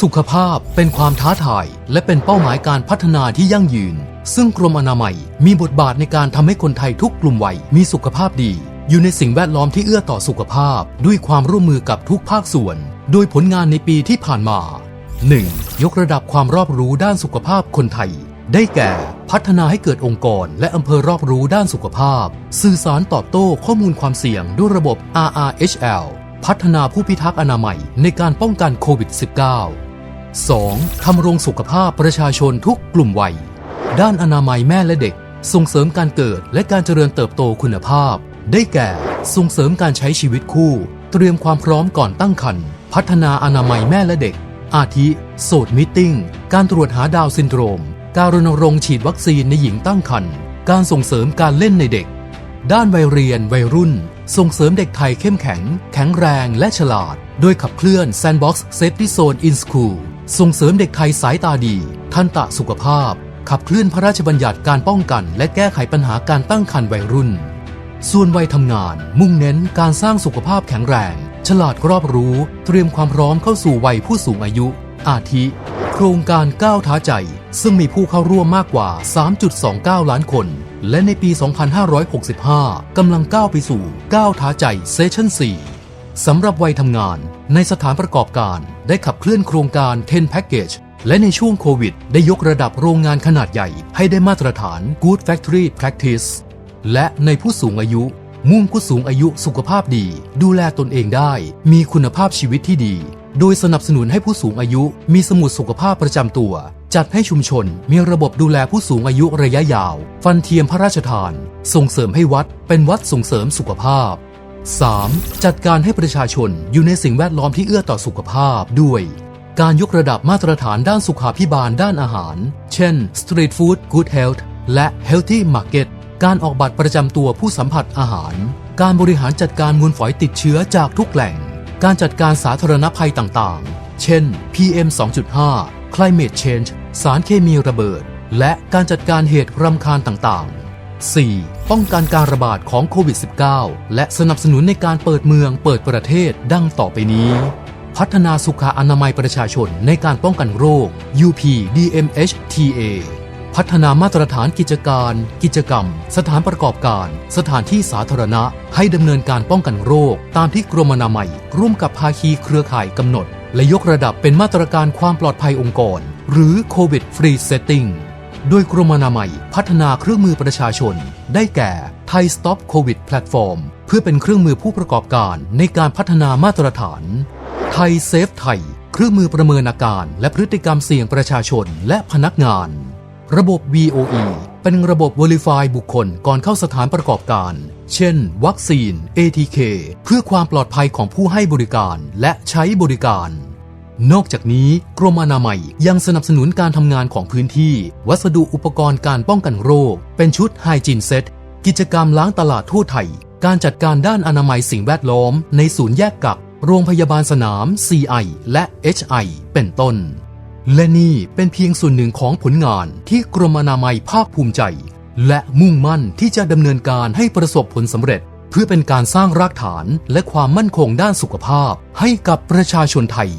สุขภาพเป็นความท้าทาย และเป็นเป้าหมายการพัฒนาที่ยั่งยืน ซึ่งกรมอนามัยมีบทบาทในการทำให้คนไทยทุกกลุ่มวัยมีสุขภาพดี อยู่ในสิ่งแวดล้อมที่เอื้อต่อสุขภาพ ด้วยความร่วมมือกับทุกภาคส่วน โดยผลงานในปีที่ผ่านมา 1. ยกระดับความรอบรู้ด้านสุขภาพคนไทย ได้แก่ พัฒนาให้เกิดองค์กร และอำเภอรอบรู้ด้านสุขภาพ สื่อสารตอบโต้ข้อมูลความเสี่ยงด้วยระบบ RRHL พัฒนาผู้พิทักษ์อนามัยในการป้องกันโควิด -19 2. ทำรงสุขภาพประชาชนทุกกลุ่มวัย ด้านอนามัยแม่และเด็ก ส่งเสริมการเกิดและการเจริญเติบโตคุณภาพ ได้แก่ ส่งเสริมการใช้ชีวิตคู่ เตรียมความพร้อมก่อนตั้งครรภ์พัฒนาอนามัยแม่และเด็ก อาทิ โสดมิทติ้งการตรวจหาดาวซินโดรม การรณรงค์ฉีดวัคซีนในหญิงตั้งครรภ์การส่งเสริมการเล่นในเด็ก ด้านวัยเรียนวัยรุ่น ส่งเสริมเด็กไทยเข้มแข็ง แข็งแรงและฉลาด โดยขับเคลื่อน Sandbox Safety Zone in School ส่งเสริมเด็กไทยสายตาดี ทันตะสุขภาพ ขับเคลื่อนพระราชบัญญัติการป้องกัน และแก้ไขปัญหาการตั้งครรภ์วัยรุ่น ส่วนวัยทำงาน มุ่งเน้นการสร้างสุขภาพแข็งแรง ฉลาดรอบรู้ เตรียมความพร้อมเข้าสู่วัยผู้สูงอายุ อาทิ โครงการก้าวท้าใจ ซึ่งมีผู้เข้าร่วมมากกว่า 3.29 ล้านคน และในปี 2565กำลังก้าวไปสู่ก้าวท้าใจเซสชั่น4 สำหรับวัยทำงานในสถานประกอบการได้ขับเคลื่อนโครงการ 10 Package และในช่วงโควิด ได้ยกระดับโรงงานขนาดใหญ่ ให้ได้มาตรฐาน Good Factory Practice และในผู้สูงอายุ มุ่งผู้สูงอายุสุขภาพดี ดูแลตนเองได้ มีคุณภาพชีวิตที่ดี โดยสนับสนุนให้ผู้สูงอายุ มีสมุดสุขภาพประจำตัว จัดให้ชุมชน มีระบบดูแลผู้สูงอายุระยะยาว ฟันเทียมพระราชทาน ส่งเสริมให้วัดเป็นวัดส่งเสริมสุขภาพ 3. จัดการให้ประชาชนอยู่ในสิ่งแวดล้อมที่เอื้อต่อสุขภาพด้วย การยกระดับมาตรฐานด้านสุขาพิบาลด้านอาหาร เช่น Street Food Good Health และ Healthy Market การออกบัตรประจำตัวผู้สัมผัสอาหาร การบริหารจัดการมูลฝอยติดเชื้อจากทุกแหล่ง การจัดการสาธารณภัยต่างๆ เช่น PM 2.5 Climate Change สารเคมีระเบิด และการจัดการเหตุรำคาญต่างๆ 4. ป้องกันการระบาดของโควิด -19 และสนับสนุนในการเปิดเมืองเปิดประเทศดังต่อไปนี้ พัฒนาสุขอนามัยประชาชนในการป้องกันโรค UPDMHTA พัฒนามาตรฐานกิจการ กิจกรรม สถานประกอบการ สถานที่สาธารณะ ให้ดำเนินการป้องกันโรค ตามที่กรมอนามัย ร่วมกับภาคีเครือข่ายกำหนด และยกระดับเป็นมาตรการความปลอดภัยองค์กร หรือ COVID Free Setting โดยกรมอนามัยพัฒนาเครื่องมือประชาชน ได้แก่ Thai Stop COVID Platform เพื่อเป็นเครื่องมือผู้ประกอบการในการพัฒนามาตรฐาน ไทยเซฟไทย เครื่องมือประเมินอาการ และพฤติกรรมเสี่ยงประชาชนและพนักงาน ระบบ VOE เป็นระบบ Verify บุคคลก่อนเข้าสถานประกอบการ เช่น วัคซีน ATK เพื่อความปลอดภัยของผู้ให้บริการและใช้บริการ นอกจากนี้กรมอนามัยยังสนับสนุนการทำงานของพื้นที่ วัสดุอุปกรณ์การป้องกันโรค เป็นชุดไฮจินเซตกิจกรรมล้างตลาดทั่วไทย การจัดการด้านอนามัยสิ่งแวดล้อม ในศูนย์แยกกักโรงพยาบาลสนาม CI และ HI เป็นต้น และนี่เป็นเพียงส่วนหนึ่งของผลงานที่กรมอนามัยภาคภูมิใจ และมุ่งมั่นที่จะดำเนินการให้ประสบผลสำเร็จ เพื่อเป็นการสร้างรากฐานและความมั่นคงด้านสุขภาพให้กับประชาชนไทย